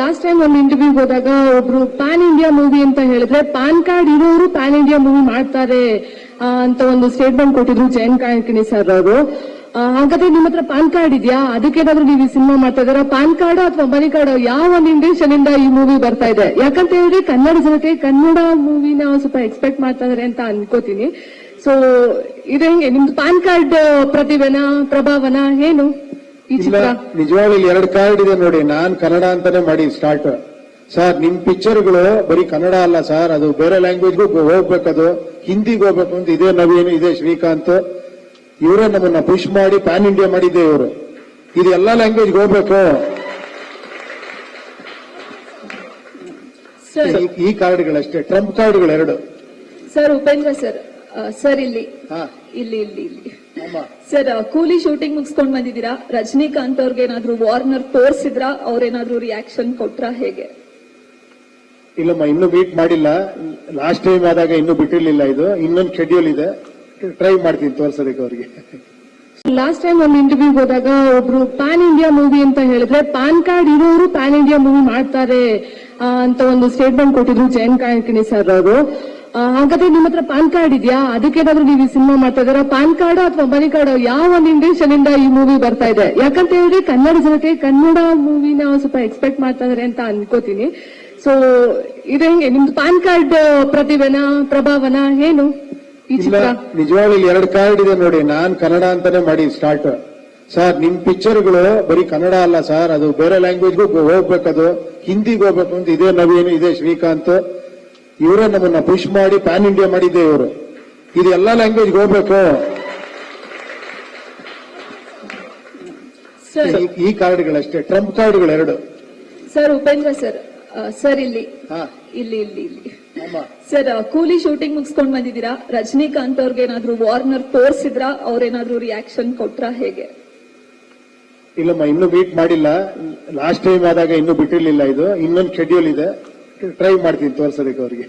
Last time ಒಂದು interview ಹೋದಾಗ ಒಬ್ರು ಪ್ಯಾನ್ ಇಂಡಿಯಾ ಮೂವಿ ಅಂತ ಹೇಳಿದ್ರೆ ಪ್ಯಾನ್ ಕಾರ್ಡ್ ಇರೋರು ಪ್ಯಾನ್ ಇಂಡಿಯಾ ಮೂವಿ ಮಾಡ್ತಾರೆ ಅಂತ ಒಂದು ಸ್ಟೇಟ್ಮೆಂಟ್ ಕೊಟ್ಟಿದ್ರು ಜಯನ್ ಕಾಯಕಿಣಿ ಸರ್ ಅವರು. ಹಾಗಾದ್ರೆ ನಿಮ್ಮ ಹತ್ರ ಪಾನ್ ಕಾರ್ಡ್ ಇದೆಯಾ? ಅದಕ್ಕೇನಾದ್ರೂ ನೀವು ಈ ಸಿನಿಮಾ ಮಾಡ್ತಾ ಇದಾರ ಪಾನ್ ಕಾರ್ಡ್ ಅಥವಾ ಮನಿ ಕಾರ್ಡ್ ಯಾವ ಒಂದು ಇಂಟೆನ್ಷನ್ ಇಂದ ಈ ಮೂವಿ ಬರ್ತಾ ಇದೆ? ಯಾಕಂತ ಹೇಳಿದ್ರೆ ಕನ್ನಡ ಜನತೆ ಕನ್ನಡ ಮೂವಿನ ಸ್ವಲ್ಪ ಎಕ್ಸ್ಪೆಕ್ಟ್ ಮಾಡ್ತಾ ಅಂತ ಅನ್ಕೋತೀನಿ. ಸೊ ಇದು ಹೆಂಗೆ? ನಿಮ್ದು ಪ್ಯಾನ್ ಕಾರ್ಡ್ ಪ್ರತಿಭೆನ, ಪ್ರಭಾವನ, ಏನು? ನಿಜವಾಗ್ಲೂ ಇಲ್ಲಿ ಎರಡು ಕಾರ್ಡ್ ಇದೆ ನೋಡಿ. ನಾನ್ ಕನ್ನಡ ಅಂತಾನೆ ಮಾಡಿ ಸ್ಟಾರ್ಟ್ ಸರ್ ನಿಮ್ ಪಿಕ್ಚರ್ಗಳು ಬರೀ ಕನ್ನಡ ಅಲ್ಲ ಸರ್ ಅದು ಬೇರೆ ಲ್ಯಾಂಗ್ವೇಜ್ಗೂ ಹೋಗ್ಬೇಕದು ಹಿಂದಿಗೆ ಹೋಗ್ಬೇಕು ಅಂತ ಇದೇ ನವೀನ್ ಇದೇ ಶ್ರೀಕಾಂತ್. ಇವರೇ ನಮ್ಮನ್ನ ಪುಷ್ ಮಾಡಿ ಪ್ಯಾನ್ ಇಂಡಿಯಾ ಮಾಡಿದ್ದೆ ಇವರು. ಇದು ಎಲ್ಲಾ ಲ್ಯಾಂಗ್ವೇಜ್ ಹೋಗ್ಬೇಕು. ಸರ್ ಈ- ಕಾರ್ಡ್ಗಳಷ್ಟೇ ಟ್ರಂಪ್ ಕಾರ್ಡ್ಗಳು ಎರಡು. ಸರ್ ಉಪೇಂದ್ರ ಸರ್ ಸರ್ ಇಲ್ಲಿ. ಹಾ. ಇಲ್ಲಿ ಇಲ್ಲಿ ಇಲ್ಲಿ. ಸರ್ ಕೂಲಿ ಶೂಟಿಂಗ್ ಮುಗಿಸ್ಕೊಂಡ್ ಬಂದಿದ್ದೀರಾ? ರಜನಿಕಾಂತ್ ಅವ್ರಿಗೆ ಏನಾದ್ರೂ ವಾರ್ನರ್ ತೋರ್ಸಿದ್ರಾ? ಅವ್ರೇನಾದ್ರೂ ರಿಯಾಕ್ಷನ್ ಕೊಟ್ರ ಹೇಗೆ? ಇಲ್ಲಮ್ಮ ಇನ್ನೂ ಮೀಟ್ ಮಾಡಿಲ್ಲ. ಲಾಸ್ಟ್ ಟೈಮ್ ಆದಾಗ ಇನ್ನೂ ಬಿಟ್ಟಿರ್ಲಿಲ್ಲ ಇದು. ಇನ್ನೊಂದು ಶೆಡ್ಯೂಲ್ ಇದೆ. ಟ್ರೈ ಮಾಡ್ತೀನಿ ತೋರ್ಸೋದಕ್ಕೆ ಅವ್ರಿಗೆ. ಲಾಸ್ಟ್ ಟೈಮ್ ಒಂದು ಇಂಟರ್ವ್ಯೂ ಹೋದಾಗ ಒಬ್ರು ಪ್ಯಾನ್ ಇಂಡಿಯಾ ಮೂವಿ ಅಂತ ಹೇಳಿದ್ರೆ ಪ್ಯಾನ್ ಕಾರ್ಡ್ ಇರೋರು ಪ್ಯಾನ್ ಇಂಡಿಯಾ ಮೂವಿ ಮಾಡ್ತಾರೆ ಅಂತ ಒಂದು ಸ್ಟೇಟ್ಮೆಂಟ್ ಕೊಟ್ಟಿದ್ರು ಜಯಂತ್ ಕಾಯಕಿಣಿ ಸರ್ ಅವರು. ಹಾಗಾದ್ರೆ ನಿಮ್ಮ ಹತ್ರ ಪಾನ್ ಕಾರ್ಡ್ ಇದೆಯಾ? ಅದಕ್ಕೇನಾದ್ರೂ ನೀವು ಈ ಸಿನಿಮಾ ಮಾಡ್ತಾ ಇದಾರ ಪಾನ್ ಕಾರ್ಡ್ ಅಥವಾ ಮನಿ ಕಾರ್ಡ್? ಯಾವ ಒಂದು ಇಂಟೆನ್ಷನ್ ಇಂದ ಈ ಮೂವಿ ಬರ್ತಾ ಇದೆ? ಯಾಕಂತ ಹೇಳಿದ್ರೆ ಕನ್ನಡ ಜನತೆ ಕನ್ನಡ ಮೂವಿನ ಸ್ವಲ್ಪ ಎಕ್ಸ್ಪೆಕ್ಟ್ ಮಾಡ್ತಾ ಇದಾರೆ ಅಂತ ಅನ್ಕೋತೀನಿ. ಸೊ ಇದು ಹೆಂಗೆ? ನಿಮ್ದು ಪಾನ್ ಕಾರ್ಡ್ ಪ್ರತಿಭೆನ ಪ್ರಭಾವನ ಏನು ಈ ಇಲ್ಲ ಚಿತ್ರ? ನಿಜವಾಗ್ಲೂ ಇಲ್ಲಿ ಎರಡು ಕಾರ್ಡ್ ಇದೆ ನೋಡಿ. ನಾನ್ ಕನ್ನಡ ಅಂತಾನೆ ಮಾಡಿ ಸ್ಟಾರ್ಟ್ ಸರ್ ನಿಮ್ ಪಿಕ್ಚರ್ಗಳು ಬರೀ ಕನ್ನಡ ಅಲ್ಲ ಸರ್ ಅದು ಬೇರೆ ಲ್ಯಾಂಗ್ವೇಜ್ಗೂ ಹೋಗ್ಬೇಕದು. ಹಿಂದಿಗೆ ಹೋಗ್ಬೇಕು ಅಂತ ಇದೇ ನವೀನ್ ಇದೇ ಶ್ರೀಕಾಂತ್. ಇವರೇ ನಮ್ಮನ್ನ ಪುಷ್ ಮಾಡಿ ಪ್ಯಾನ್ ಇಂಡಿಯಾ ಮಾಡಿದ್ದೆ ಇವರು. ಇದು ಎಲ್ಲಾ ಲ್ಯಾಂಗ್ವೇಜ್ಗೆ ಹೋಗ್ಬೇಕು. ಸರ್ ಈ- ಕಾರ್ಡ್ಗಳಷ್ಟೇ ಟ್ರಂಪ್ ಕಾರ್ಡ್ಗಳು ಎರಡು ಸರ್ ಉಪೇಂದ್ರ ಸರ್ ಸರ್ ಇಲ್ಲಿ. ಹಾ. ಇಲ್ಲಿ ಇಲ್ಲಿ ಇಲ್ಲಿ. ಅಮ್ಮ. ಸರ್ ಕೂಲಿ ಶೂಟಿಂಗ್ ಮುಗಿಸ್ಕೊಂಡ್ ಬಂದಿದ್ದೀರಾ? ರಜನಿಕಾಂತ್ ಅವ್ರಿಗೆ ಏನಾದ್ರು ವಾರ್ನರ್ ತೋರ್ಸಿದ್ರಾ? ಅವ್ರೇನಾದ್ರೂ ರಿಯಾಕ್ಷನ್ ಕೊಟ್ರ ಹೇಗೆ? ಇಲ್ಲಮ್ಮ ಇನ್ನೂ ಮೀಟ್ ಮಾಡಿಲ್ಲ. ಲಾಸ್ಟ್ ಟೈಮ್ ಆದಾಗ ಇನ್ನೂ ಬಿಟ್ಟಿರ್ಲಿಲ್ಲ ಇದು. ಇನ್ನೊಂದು ಶೆಡ್ಯೂಲ್ ಇದೆ. ಟ್ರೈ ಮಾಡ್ತೀನಿ ತೋರ್ಸೋದಕ್ಕೆ ಅವ್ರಿಗೆ.